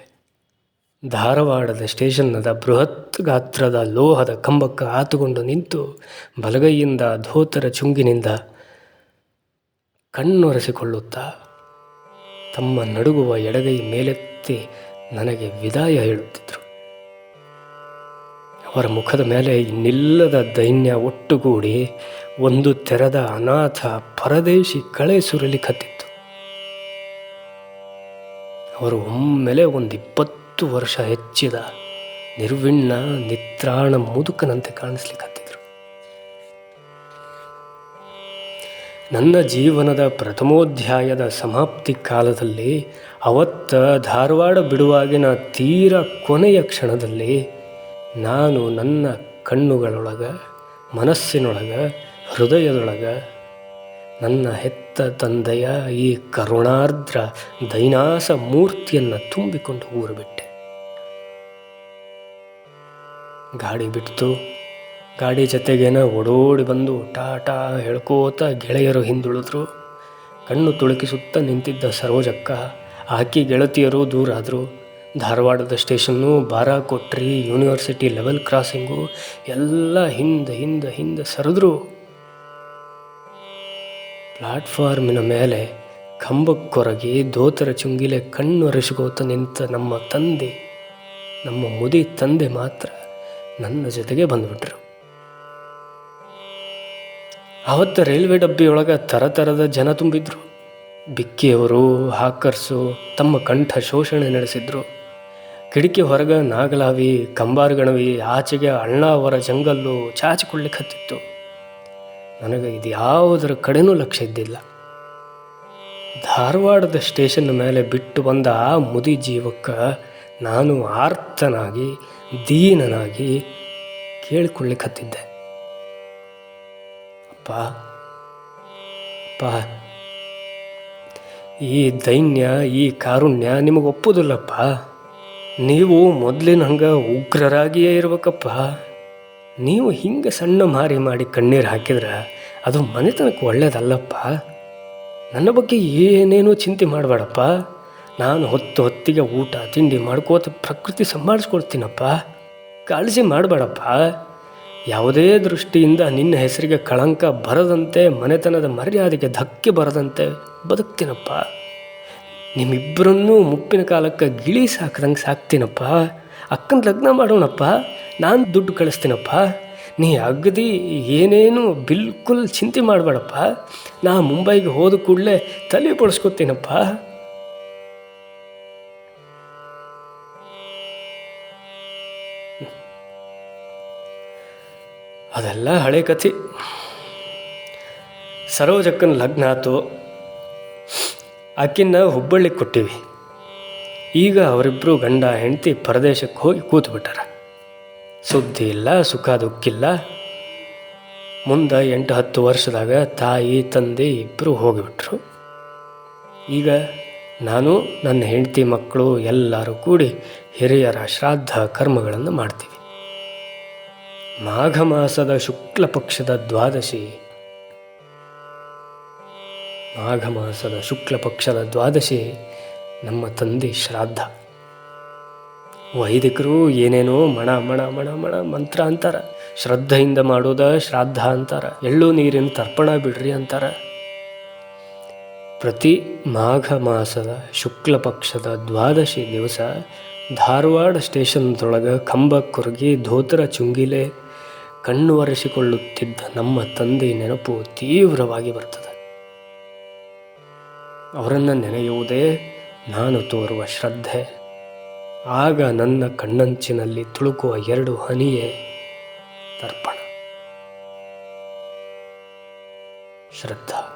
ಧಾರವಾಡದ ಸ್ಟೇಷನ್ನದ ಬೃಹತ್ ಗಾತ್ರದ ಲೋಹದ ಕಂಬಕ್ಕೆ ಆತುಕೊಂಡು ನಿಂತು ಬಲಗೈಯಿಂದ ಧೋತರ ಚುಂಗಿನಿಂದ ಕಣ್ಣೊರೆಸಿಕೊಳ್ಳುತ್ತಾ ತಮ್ಮ ನಡುಗುವ ಎಡಗೈ ಮೇಲೆತ್ತಿ ನನಗೆ ವಿದಾಯ ಹೇಳುತ್ತಿದ್ದರು ಅವರ ಮುಖದ ಮೇಲೆ ಇನ್ನಿಲ್ಲದ ದೈನ್ಯ ಒಟ್ಟುಗೂಡಿ ಒಂದು ತೆರೆದ ಅನಾಥ ಪರದೇಶಿ ಕಳೆ ಸುರಲಿಕತ್ತಿತ್ತು ಅವರು ಒಮ್ಮೆಲೆ ಒಂದು ಇಪ್ಪತ್ತು ವರ್ಷ ಹೆಚ್ಚಿದ ನಿರ್ವಿಣ್ಣ ನಿತ್ರಾಣ ಮುದುಕನಂತೆ ಕಾಣಿಸ್ಲಿಕ್ಕತ್ತಿದ್ರು ನನ್ನ ಜೀವನದ ಪ್ರಥಮೋಧ್ಯಾಯದ ಸಮಾಪ್ತಿ ಕಾಲದಲ್ಲಿ ಅವತ್ತ ಧಾರವಾಡ ಬಿಡುವಾಗಿನ ತೀರ ಕೊನೆಯ ಕ್ಷಣದಲ್ಲಿ ನಾನು ನನ್ನ ಕಣ್ಣುಗಳೊಳಗೆ, ಮನಸ್ಸಿನೊಳಗ, ಹೃದಯದೊಳಗ, ನನ್ನ ಹೆತ್ತ ತಂದೆಯ ಈ ಕರುಣಾರ್ದ್ರ ದೈನಾಸ ಮೂರ್ತಿಯನ್ನು ತುಂಬಿಕೊಂಡು ಊರು ಬಿಟ್ಟೆ ಗಾಡಿ ಬಿಡ್ತು. ಗಾಡಿ ಜೊತೆಗೇನ ಓಡೋಡಿ ಬಂದು ಟಾಟಾ ಹೇಳ್ಕೋತ ಗೆಳೆಯರು ಹಿಂದುಳಿದ್ರು. ಕಣ್ಣು ತುಳುಕಿಸುತ್ತ ನಿಂತಿದ್ದ ಸರೋಜಕ್ಕ, ಆಕಿ ಗೆಳತಿಯರು ದೂರ ಆದರು ಧಾರವಾಡದ station Barakotri university level crossing ಎಲ್ಲ ಹಿಂದೆ ಹಿಂದೆ ಹಿಂದೆ ಸರಿದ್ರು. ಪ್ಲಾಟ್ಫಾರ್ಮಿನ ಮೇಲೆ ಕಂಬಕ್ಕೊರಗಿ ದೋತರ ಚುಂಗಿಲೆ ಕಣ್ಣೊರೆಸಿಗೋತ ನಿಂತ ನಮ್ಮ ತಂದೆ, ನಮ್ಮ ಮುದಿ ತಂದೆ ಮಾತ್ರ ನನ್ನ ಜೊತೆಗೆ ಬಂದುಬಿಟ್ರು. ಆವತ್ತು ರೈಲ್ವೆ ಡಬ್ಬಿಯೊಳಗೆ ಥರಥರದ ಜನ ತುಂಬಿದ್ರು. ಬಿಕ್ಕಿಯವರು, ಹಾಕರ್ಸು ತಮ್ಮ ಕಂಠ ಶೋಷಣೆ ನಡೆಸಿದ್ರು. ಕಿಟಕಿ ಹೊರಗ ನಾಗಲಾವಿ ಕಂಬಾರಗಣವಿ ಆಚೆಗೆ ಅಣ್ಣಾವರ ಜಂಗಲ್ಲು ಚಾಚಿಕೊಳ್ಳಿಕ್ಕೆ ಹತ್ತಿತ್ತು ನನಗೆ ಇದು ಯಾವುದರ ಕಡೆನೂ ಲಕ್ಷ್ಯ ಇದ್ದಿಲ್ಲ. ಧಾರವಾಡದ ಸ್ಟೇಷನ್ ಮೇಲೆ ಬಿಟ್ಟು ಬಂದ ಆ ಮುದಿ ಜೀವಕ್ಕೆ ನಾನು ಆರ್ತನಾಗಿ, ದೀನನಾಗಿ ಕೇಳಿಕೊಳ್ಳಿಕ್ಕೆ ಹತ್ತಿದ್ದೆ ಅಪ್ಪ ಅಪ್ಪ, ಈ ದೈನ್ಯ, ಈ ಕಾರುಣ್ಯ ನಿಮಗೆ ಒಪ್ಪುದಿಲ್ಲಪ್ಪ ನೀವು ಮೊದಲಿನ ಹಂಗೆ ಉಗ್ರರಾಗಿಯೇ ಇರ್ಬೇಕಪ್ಪ. ನೀವು ಹಿಂಗೆ ಸಣ್ಣ ಮಾರಿ ಮಾಡಿ ಕಣ್ಣೀರು ಹಾಕಿದ್ರೆ ಅದು ಮನೆತನಕ್ಕೆ ಒಳ್ಳೇದಲ್ಲಪ್ಪ. ನನ್ನ ಬಗ್ಗೆ ಏನೇನೂ ಚಿಂತೆ ಮಾಡಬೇಡಪ್ಪ. ನಾನು ಹೊತ್ತು ಹೊತ್ತಿಗೆ ಊಟ, ತಿಂಡಿ ಮಾಡ್ಕೋತ ಪ್ರಕೃತಿ ಸಂಭಾಳಿಸ್ಕೊಡ್ತೀನಪ್ಪ ಕಾಳಜಿ ಮಾಡಬೇಡಪ್ಪ. ಯಾವುದೇ ದೃಷ್ಟಿಯಿಂದ ನಿನ್ನ ಹೆಸರಿಗೆ ಕಳಂಕ ಬರದಂತೆ, ಮನೆತನದ ಮರ್ಯಾದೆಗೆ ಧಕ್ಕೆ ಬರದಂತೆ ಬದುಕ್ತೀನಪ್ಪ. ನಿಮ್ಮಿಬ್ಬರನ್ನೂ ಮುಪ್ಪಿನ ಕಾಲಕ್ಕೆ ಗಿಳಿ ಸಾಕ್ದಂಗೆ ಸಾಕ್ತೀನಪ್ಪ. ಅಕ್ಕನ ಲಗ್ನ ಮಾಡೋಣಪ್ಪ. ನಾನು ದುಡ್ಡು ಕಳಿಸ್ತೀನಪ್ಪ. ನೀ ಅಗದಿ ಏನೇನು ಬಿಲ್ಕುಲ್ ಚಿಂತೆ ಮಾಡಬೇಡಪ್ಪ. ನಾ ಮುಂಬೈಗೆ ಹೋದ ಕೂಡಲೇ ತಲೆ ಪಡಿಸ್ಕೊತೀನಪ್ಪ ಅದೆಲ್ಲ ಹಳೆ ಕಥೆ. ಸರೋಜಕ್ಕನ ಲಗ್ನ ಆತು. ಆಕಿನ್ನ ಹುಬ್ಬಳ್ಳಿಗೆ ಕೊಟ್ಟಿವಿ. ಈಗ ಅವರಿಬ್ಬರು ಗಂಡ ಹೆಂಡತಿ ಪರದೇಶಕ್ಕೆ ಹೋಗಿ ಕೂತು ಬಿಟ್ಟಾರ ಸುದ್ದಿ ಇಲ್ಲ, ಸುಖ ದುಃಖಿಲ್ಲ. ಮುಂದೆ ಎಂಟು ಹತ್ತು ವರ್ಷದಾಗ ತಾಯಿ, ತಂದೆ ಇಬ್ಬರು ಹೋಗಿಬಿಟ್ರು. ಈಗ ನಾನು, ನನ್ನ ಹೆಂಡತಿ ಮಕ್ಕಳು ಎಲ್ಲರೂ ಕೂಡಿ ಹಿರಿಯರ ಶ್ರಾದ್ದ ಕರ್ಮಗಳನ್ನು ಮಾಡ್ತೀವಿ. ಮಾಘ ಮಾಸದ ಶುಕ್ಲ ಪಕ್ಷದ ದ್ವಾದಶಿ ಮಾಘ ಮಾಸದ ಶುಕ್ಲ ಪಕ್ಷದ ದ್ವಾದಶಿ ನಮ್ಮ ತಂದೆ ಶ್ರಾದ್ದ. ವೈದಿಕರು ಏನೇನೋ ಮಣ ಮಣ ಮಣ ಮಣ ಮಂತ್ರ ಅಂತಾರ. ಶ್ರದ್ಧೆಯಿಂದ ಮಾಡೋದ ಶ್ರಾದ್ದ ಅಂತಾರ. ಎಳ್ಳು ನೀರಿನ ತರ್ಪಣ ಬಿಡ್ರಿ ಅಂತಾರ. ಪ್ರತಿ ಮಾಘ ಮಾಸದ ಶುಕ್ಲ ಪಕ್ಷದ ದ್ವಾದಶಿ ದಿವಸ ಧಾರವಾಡ ಸ್ಟೇಷನ್ದೊಳಗೆ ಕಂಬ ಕೊರಗಿ ಧೋತರ ಚುಂಗಿಲೆ ಕಣ್ಣು ಒರೆಸಿಕೊಳ್ಳುತ್ತಿದ್ದ ನಮ್ಮ ತಂದೆ ನೆನಪು ತೀವ್ರವಾಗಿ ಬರ್ತದೆ. ಅವರನ್ನು ನೆನೆಯುವುದೇ ನಾನು ತೋರುವ ಶ್ರದ್ಧೆ. ಆಗ ನನ್ನ ಕಣ್ಣಂಚಿನಲ್ಲಿ ತುಳುಕುವ ಎರಡು ಹನಿಯೇ ತರ್ಪಣ. ಶ್ರದ್ಧಾ.